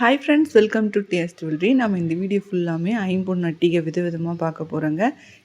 Hi friends welcome to D S jewellery நம்ம இந்த video ஃபுல்லாமே ஐம்பொன் அட்டிகை விதவிதமாக பார்க்க போகிறோங்க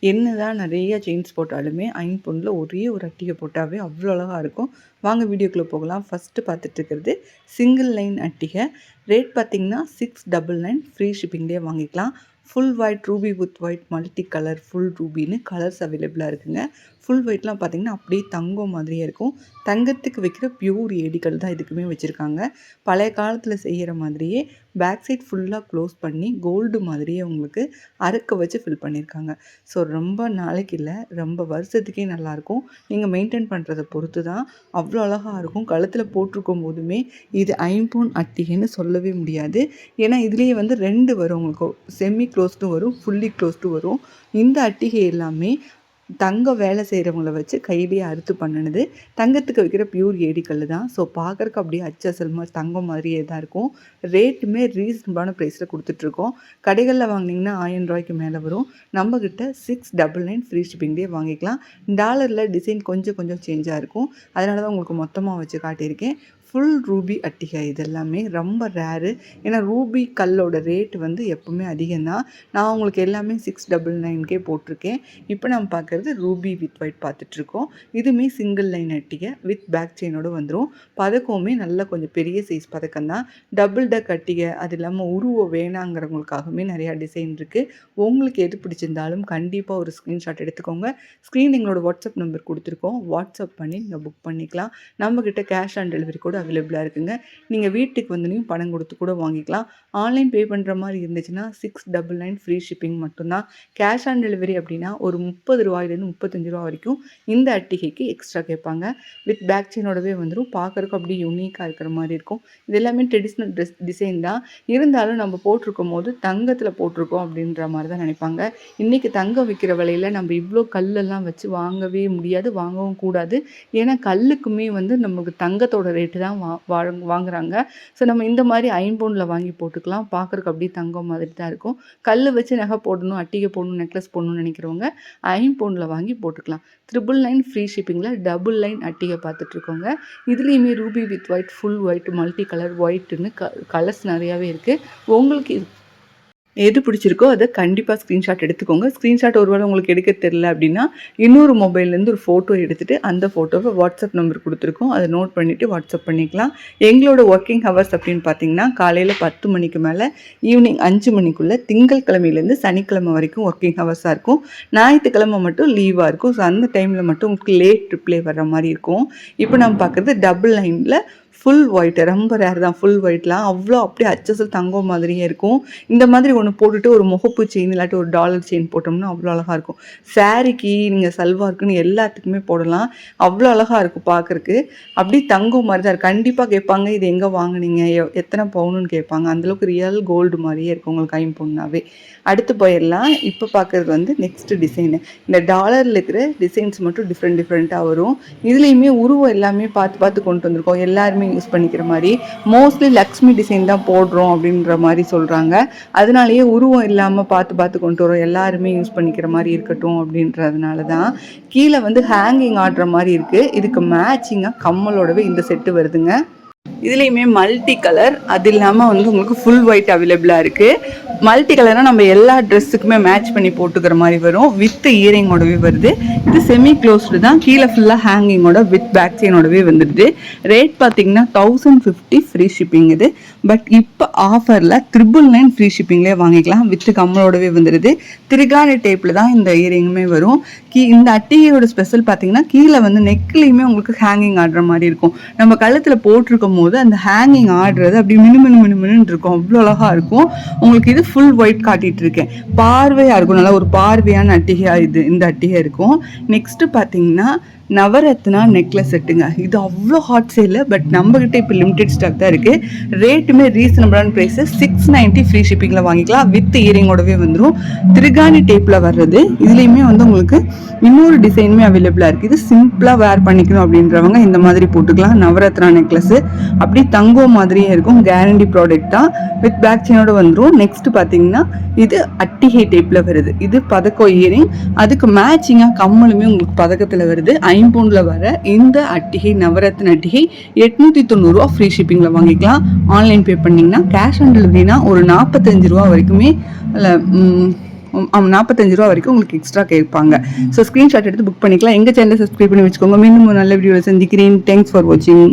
என்ன தான் நிறைய செயின்ஸ் போட்டாலுமே ஐம்பொன்னில் ஒரே ஒரு அட்டிகை போட்டாவே அவ்வளோ அழகாக இருக்கும். வாங்க வீடியோக்குள்ளே போகலாம். ஃபஸ்ட்டு பார்த்துட்டு இருக்கிறது சிங்கிள் லைன் அட்டிகை. ரேட் பார்த்திங்கன்னா சிக்ஸ் டபுள் நைன் ஃப்ரீ ஷிப்பிங்லேயே வாங்கிக்கலாம். Full white ruby with white multi colour full ரூபின்னு colours அவைலபிளாக இருக்குங்க. ஃபுல் ஒயிட்லாம் பார்த்திங்கன்னா அப்படியே தங்கம் மாதிரியே இருக்கும். தங்கத்துக்கு வைக்கிற பியூர் ஏடிகள் தான் இதுக்குமே வச்சுருக்காங்க. பழைய காலத்தில் செய்கிற மாதிரியே பேக் சைட் ஃபுல்லாக க்ளோஸ் பண்ணி கோல்டு மாதிரியே உங்களுக்கு அறுக்க வச்சு ஃபில் பண்ணியிருக்காங்க. ஸோ ரொம்ப நாளைக்கு இல்லை ரொம்ப வருஷத்துக்கே நல்லாயிருக்கும் நீங்கள் மெயின்டைன் பண்ணுறதை பொறுத்து தான் அவ்வளோ அழகாக இருக்கும். கழுத்தில் போட்டிருக்கும் போதுமே இது ஐம்பூன் அட்டிகைன்னு சொல்லவே முடியாது. ஏன்னா இதுலேயே வந்து ரெண்டு வரும் உங்களுக்கு. செமி க்ளோஸ்டும் வரும் ஃபுல்லி க்ளோஸ்டும் வரும். இந்த அட்டிகை எல்லாமே தங்கம் வேலை செய்கிறவங்கள வச்சு கையிலேயே அறுத்து பண்ணினது. தங்கத்துக்கு வைக்கிற பியூர் ஏடிக்கல் தான். ஸோ பார்க்குறக்கு அப்படியே அச்சசல் மாதிரி தங்கம் மாதிரியே தான் இருக்கும். ரேட்டுமே ரீசனபிளான ப்ரைஸில் கொடுத்துட்ருக்கோம். கடைகளில் வாங்கினீங்கன்னா ஆயிரம் ரூபாய்க்கு மேலே வரும். நம்மக்கிட்ட சிக்ஸ் டபுள் நைன் ஃப்ரீ ஷிப்பிங்லேயே வாங்கிக்கலாம். டாலரில் டிசைன் கொஞ்சம் கொஞ்சம் சேஞ்சாக இருக்கும். அதனால தான் உங்களுக்கு மொத்தமாக வச்சு காட்டியிருக்கேன். ஃபுல் ரூபி அட்டிகை இதெல்லாமே ரொம்ப ரேரு ஏன்னா ரூபி கல்லோட ரேட் வந்து எப்போவுமே அதிகம்தான். நான் உங்களுக்கு எல்லாமே சிக்ஸ் டபுள் நைன்கே போட்டிருக்கேன். இப்போ நம்ம பார்க்குறது ரூபி வித் ஒயிட் பார்த்துட்ருக்கோம் இதுவுமே சிங்கிள் லைன் அட்டிகை வித் பேக் செயினோடு வந்துடும் பதக்கமுமே நல்ல கொஞ்சம் பெரிய சைஸ் பதக்கம் தான் டபுள் டக் அட்டிகை அது இல்லாமல் உருவம் வேணாங்கிறவங்களுக்காகவுமே நிறையா டிசைன் இருக்குது உங்களுக்கு எது பிடிச்சிருந்தாலும் கண்டிப்பாக ஒரு ஸ்க்ரீன்ஷாட் எடுத்துக்கோங்க. ஸ்க்ரீன் எங்களோட வாட்ஸ்அப் நம்பர் கொடுத்துருக்கோம். வாட்ஸ்அப் பண்ணி நீங்கள் புக் பண்ணிக்கலாம். நம்மக்கிட்ட கேஷ் ஆன் டெலிவரி கூட அவைலபிளாக இருக்குங்க. நீங்கள் வீட்டுக்கு வந்தனையும் பணம் கொடுத்து கூட வாங்கிக்கலாம். ஆன்லைன் பே பண்ணுற மாதிரி இருந்துச்சுன்னா six double nine free shipping மட்டும்தான். கேஷ் ஆன் டெலிவரி அப்படின்னா ஒரு முப்பது ரூபாயிலேருந்து முப்பத்தஞ்சு ரூபா வரைக்கும் இந்த அட்டிகைக்கு எக்ஸ்ட்ரா கேட்பாங்க. வித் பேக் செயினோடவே வந்துடும் பார்க்குறக்கு அப்படியே யூனிக்காக இருக்கிற மாதிரி இருக்கும். இது எல்லாமே ட்ரெடிஷ்னல் ட்ரெஸ் டிசைன் தான். இருந்தாலும் நம்ம போட்டிருக்கும் போது தங்கத்தில் போட்டிருக்கோம் அப்படின்ற மாதிரி தான் நினைப்பாங்க. இன்றைக்கி தங்கம் விற்கிற விலையில் நம்ம இவ்வளோ கல்லெல்லாம் வச்சு வாங்கவே முடியாது வாங்கவும் கூடாது. ஏன்னா கல்லுக்குமே வந்து நமக்கு தங்கத்தோட ரேட்டு தான் வா வாங்குறாங்க. ஸோ நம்ம இந்த மாதிரி ஐம்பவுனில் வாங்கி போட்டுக்கலாம். பார்க்குறக்கு அப்படியே தங்கம் மாதிரி தான் இருக்கும். கல் வச்சு நகை போடணும் அட்டிகை போடணும் நெக்லஸ் போடணும்னு நினைக்கிறவங்க ஐம்பவுனில் வாங்கி போட்டுக்கலாம். ட்ரிபிள் லைன் ஃப்ரீ ஷிப்பிங்கில் டபுள் லைன் அட்டிகை பார்த்துட்ருக்கோங்க இதுலேயுமே ruby with white full white multi colour ஒயிட்டுன்னு க கலர்ஸ் நிறையாவே இருக்குது உங்களுக்கு எது பிடிச்சிருக்கோ அதை கண்டிப்பாக ஸ்க்ரீன்ஷாட் எடுத்துக்கோங்க. ஸ்க்ரீன்ஷாட் ஒருவேளை உங்களுக்கு எடுக்க தெரில அப்படின்னா இன்னொரு மொபைல்லேருந்து ஒரு ஃபோட்டோ எடுத்துகிட்டு அந்த ஃபோட்டோவை வாட்ஸ்அப் நம்பர் கொடுத்துருக்கோம். அதை நோட் பண்ணிவிட்டு வாட்ஸ்அப் பண்ணிக்கலாம். எங்களோட ஒர்க்கிங் ஹவர்ஸ் அப்படின்னு பார்த்தீங்கன்னா காலையில் பத்து மணிக்கு மேலே ஈவினிங் அஞ்சு மணிக்குள்ளே திங்கள் கிழமையிலேருந்து சனிக்கிழமை வரைக்கும் ஒர்க்கிங் ஹவர்ஸாக இருக்கும். ஞாயிற்றுக்கிழமை மட்டும் லீவாக இருக்கும். ஸோ அந்த டைமில் மட்டும் உங்களுக்கு லேட் ரிப்ளை வர்ற மாதிரி இருக்கும். இப்போ நம்ம பார்க்குறது டபுள் லைனில் ஃபுல் ஒயிட்டு ரொம்ப ரேர் தான் ஃபுல் ஒயிட்லாம் அவ்வளோ அப்படியே அச்சசல் தங்கம் மாதிரியே இருக்கும். இந்த மாதிரி ஒன்று போட்டுட்டு ஒரு முகப்பு செயின் இல்லாட்டி ஒரு டாலர் செயின் போட்டோம்னா அவ்வளோ அழகாக இருக்கும். சாரிக்கு நீங்கள் சல்வாருக்குன்னு எல்லாத்துக்குமே போடலாம். அவ்வளோ அழகாக இருக்கும் பார்க்குறக்கு அப்படி தங்கம் மாதிரி தான் கண்டிப்பாக கேட்பாங்க இது எங்கே வாங்கினீங்க? எத்தனை பவுனுன்னு கேட்பாங்க. அந்தளவுக்கு ரியல் கோல்டு மாதிரியே இருக்கும் உங்களுக்கு ஐம்பொன்னாவே அடுத்து போயிடலாம். இப்போ பார்க்குறது வந்து நெக்ஸ்ட் டிசைனு இந்த டாலரில் இருக்கிற டிசைன்ஸ் மட்டும் டிஃப்ரெண்ட் டிஃப்ரெண்ட்டாக வரும். இதுலேயுமே உருவம் எல்லாமே பார்த்து பார்த்து கொண்டு வந்திருக்கோம். எல்லாருமே யூஸ் பண்ணிக்கிற மாதிரி. மோஸ்ட்லி லக்ஷ்மி டிசைன் தான் போடுறோம் அப்படின்ற மாதிரி சொல்கிறாங்க அதனாலேயே உருவம் இல்லாமல் பார்த்து பார்த்து கொண்டு வரோம். எல்லாருமே யூஸ் பண்ணிக்கிற மாதிரி இருக்கட்டும் அப்படின்றதுனால தான் கீழே வந்து ஹேங்கிங் ஆடுற மாதிரி இருக்குது இதுக்கு மேட்சிங்காக கம்மலோடவே இந்த செட்டு வருதுங்க. இதுலேயுமே மல்டி கலர் அது இல்லாமல் வந்து உங்களுக்கு ஃபுல் ஒயிட் அவைலபிளாக இருக்குது மல்டி கலராக நம்ம எல்லா ட்ரெஸ்ஸுக்குமே மேட்ச் பண்ணி போட்டுக்கிற மாதிரி வரும். வித் இயரிங்கோடவே வருது. இது செமி க்ளோஸ்டு தான். கீழே ஃபுல்லாக ஹேங்கிங்கோட வித் பேக் செயினோடவே வந்துடுது. ரேட் பார்த்தீங்கன்னா தௌசண்ட் ஃபிஃப்டி ஃப்ரீ ஷிப்பிங் இது. பட் இப்போ ஆஃபரில் த்ரிபிள் நைன் ஃப்ரீ ஷிப்பிங்லேயே வாங்கிக்கலாம். வித் கம்மலோடவே வந்துடுது. திருகாணி டேப்பில் தான் இந்த இயரிங்குமே வரும். கீ இந்த அட்டிகையோட ஸ்பெஷல் பார்த்தீங்கன்னா கீழே வந்து நெக்லேயுமே உங்களுக்கு ஹேங்கிங் ஆடுற மாதிரி இருக்கும். நம்ம கழுத்தில் போட்டிருக்கும் போது அந்த ஹேங்கிங் ஆடுறது அப்படி மினு மினு மினு மினுன்னு இருக்கும். அவ்வளோ அழகாக இருக்கும். உங்களுக்கு இது ஃபுல் ஒயிட் காட்டிகிட்டு இருக்கேன். பார்வையாக இருக்கும். நல்லா ஒரு பார்வையான அட்டிகையாக இது இந்த அட்டிகை இருக்கும். நெக்ஸ்ட்டு பார்த்தீங்கன்னா நவரத்னா நெக்லஸ் செட்டுங்க. இது அவ்வளோ ஹாட் சேல் பட் நம்மக்கிட்ட இப்போ லிமிடெட் ஸ்டாக் தான் இருக்குது ரேட்டுமே ரீசனபிளான ப்ரைஸு சிக்ஸ் நைன்ட்டி ஃப்ரீ ஷிப்பிங்கில் வாங்கிக்கலாம். வித் இயரிங்கோடவே வந்துடும் திருகாணி டேப்பில் வர்றது. இதுலேயுமே வந்து உங்களுக்கு இன்னொரு டிசைனுமே அவைலபிளாக இருக்குது இது சிம்பிளாக வேர் பண்ணிக்கணும் அப்படின்றவங்க இந்த மாதிரி போட்டுக்கலாம். நவரத்னா நெக்லஸ் அப்படி தங்கம் மாதிரியே இருக்கும். கேரண்டி ப்ராடக்ட் தான். வித் பேக் செயினோட வந்துடும் நெக்ஸ்ட் பார்த்தீங்கன்னா இது அட்டிகை டைப்பில் வருது. இது பதக்கம் இயரிங் அதுக்கு மேட்சிங்காக கம்மலுமே உங்களுக்கு பதக்கத்தில் வருது. ஐம்பவுண்டில் வர இந்த அட்டிகை நவரத்ன அட்டிகை எட்நூற்றி தொண்ணூறுரூவா ஃப்ரீ ஷிப்பிங்கில் வாங்கிக்கலாம். ஆன்லைன் பே பண்ணிங்கன்னா கேஷ் ஆன் டெலிவரினா ஒரு நாற்பத்தஞ்சு ரூபா வரைக்குமே நாற்பத்தஞ்சு ரூபா வரைக்கும் உங்களுக்கு எக்ஸ்ட்ரா கேட்பாங்க. ஸோ ஸ்க்ரீன்ஷாட் எடுத்து புக் பண்ணிக்கலாம். எங்கள் சேனலை சப்ஸ்கிரைப் பண்ணி வச்சுக்கோங்க. மீண்டும் நல்ல வீடியோவில் சந்திக்கிறேன். தேங்க்ஸ் ஃபார் வாட்சிங்